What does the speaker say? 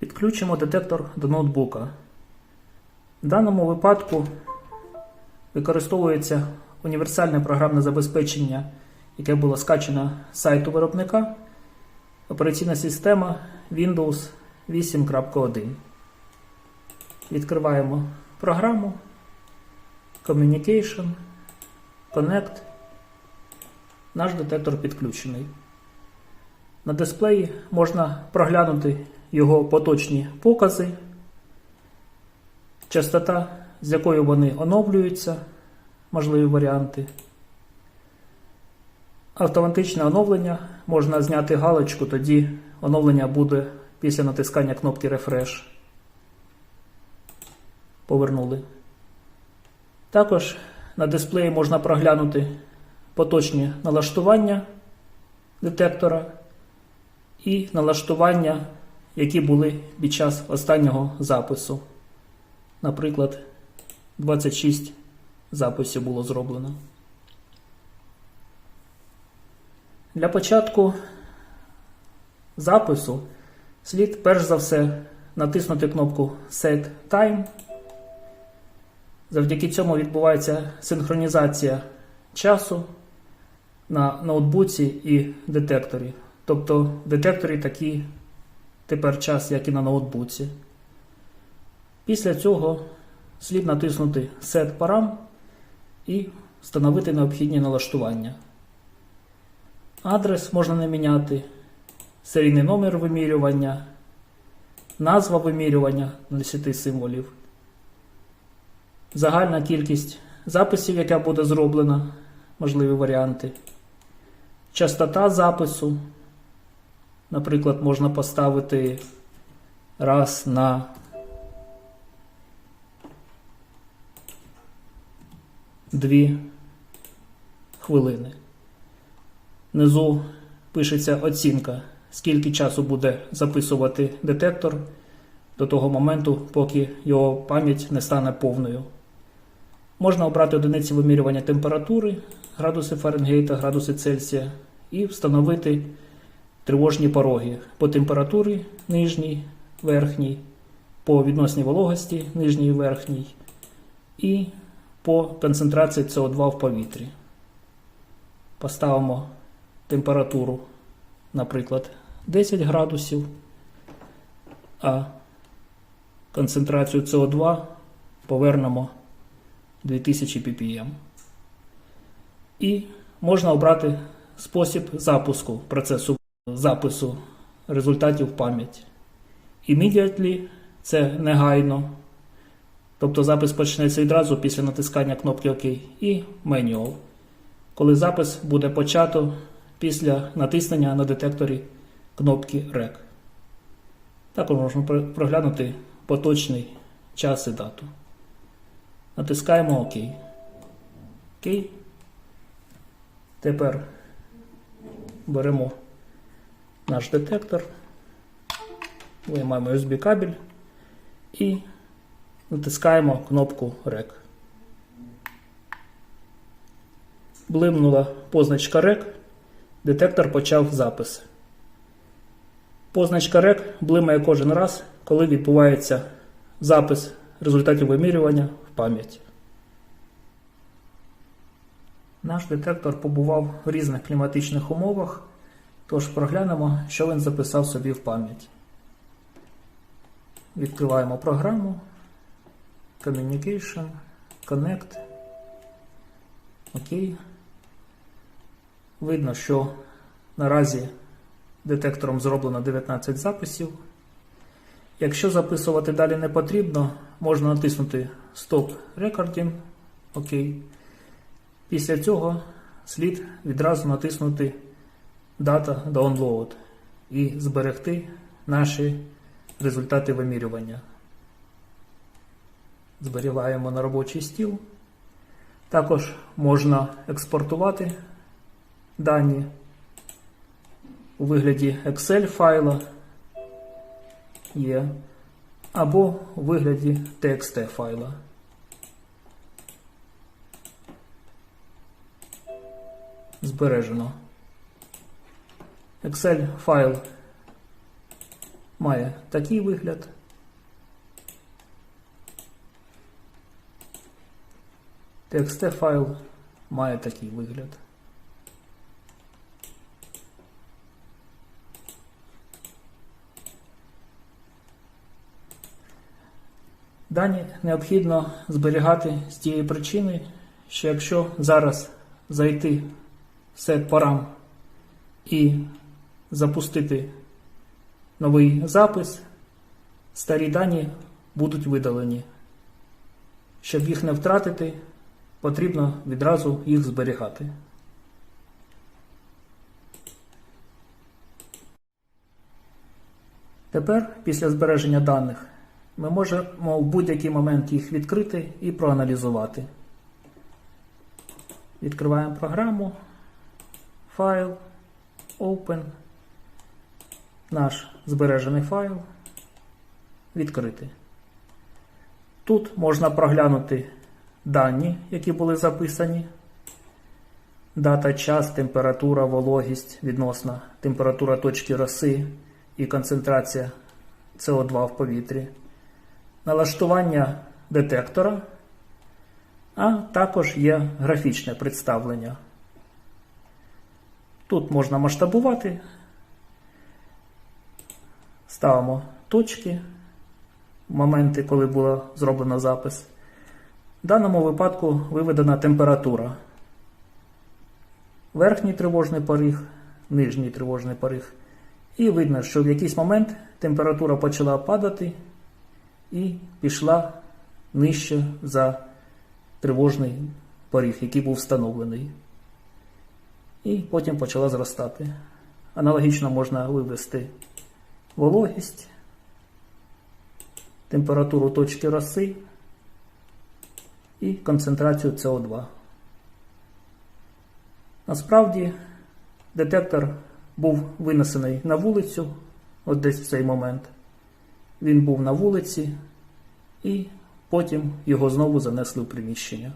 Підключимо детектор до ноутбука. В даному випадку використовується універсальне програмне забезпечення, яке було скачано з сайту виробника. Операційна система Windows 8.1. Відкриваємо програму Communication, Connect. Наш детектор підключений. На дисплеї можна проглянути його поточні покази, частота, з якою вони оновлюються, можливі варіанти. Автоматичне оновлення можна зняти галочку, тоді оновлення буде після натискання кнопки Refresh. Повернули. Також на дисплеї можна проглянути поточні налаштування детектора і налаштування, які були під час останнього запису. Наприклад, 26 записів було зроблено. Для початку запису слід перш за все натиснути кнопку Set Time. Завдяки цьому відбувається синхронізація часу на ноутбуці і детекторі. Тобто в детекторі такий тепер час, як і на ноутбуці. Після цього слід натиснути Set Param і встановити необхідні налаштування. Адрес можна не міняти, серійний номер вимірювання, назва вимірювання 10 символів, загальна кількість записів, яка буде зроблена, можливі варіанти, частота запису. Наприклад, можна поставити раз на дві хвилини. Внизу пишеться оцінка, скільки часу буде записувати детектор до того моменту, поки його пам'ять не стане повною. Можна обрати одиниці вимірювання температури, градуси Фаренгейта, градуси Цельсія, і встановити тривожні пороги по температурі нижній, верхній, по відносній вологості нижній верхній, і по концентрації СО2 в повітрі. Поставимо температуру, наприклад, 10 градусів, а концентрацію СО2 повернемо 2000 ppm. І можна обрати спосіб запуску процесу запису результатів в пам'ять. Immediately – це негайно. Тобто запис почнеться відразу після натискання кнопки ОК і Manual, коли запис буде почато після натиснення на детекторі кнопки REC. Також можна проглянути поточний час і дату. Натискаємо ОК. ОК. Тепер беремо наш детектор, виймаємо USB кабель і натискаємо кнопку REC. Блимнула позначка REC, детектор почав запис. Позначка REC блимає кожен раз, коли відбувається запис результатів вимірювання в пам'ять. Наш детектор побував в різних кліматичних умовах, тож проглянемо, що він записав собі в пам'ять. Відкриваємо програму Communication, Connect. Окей. Видно, що наразі детектором зроблено 19 записів. Якщо записувати далі не потрібно, можна натиснути Stop Recording. Окей. Після цього слід відразу натиснути Data Download і зберегти наші результати вимірювання. Зберігаємо на робочий стіл. Також можна експортувати дані у вигляді Excel файла є, або у вигляді TXT файла. Збережено. Excel файл має такий вигляд. TXT файл має такий вигляд. Дані необхідно зберігати з тієї причини, що якщо зараз зайти в сет парам і запустити новий запис, старі дані будуть видалені. Щоб їх не втратити, потрібно відразу їх зберігати. Тепер, після збереження даних, ми можемо в будь-який момент їх відкрити і проаналізувати. Відкриваємо програму, файл, Open, наш збережений файл, відкрити. Тут можна проглянути дані, які були записані. Дата, час, температура, вологість відносна температура точки роси і концентрація СО2 в повітрі, налаштування детектора, а також є графічне представлення. Тут можна масштабувати, ставимо точки, моменти, коли було зроблено запис. В даному випадку виведена температура. Верхній тривожний поріг, нижній тривожний поріг. І видно, що в якийсь момент температура почала падати і пішла нижче за тривожний поріг, який був встановлений. І потім почала зростати. Аналогічно можна вивести вологість, температуру точки роси і концентрацію СО2. Насправді детектор був винесений на вулицю, от десь в цей момент. Він був на вулиці, і потім його знову занесли в приміщення.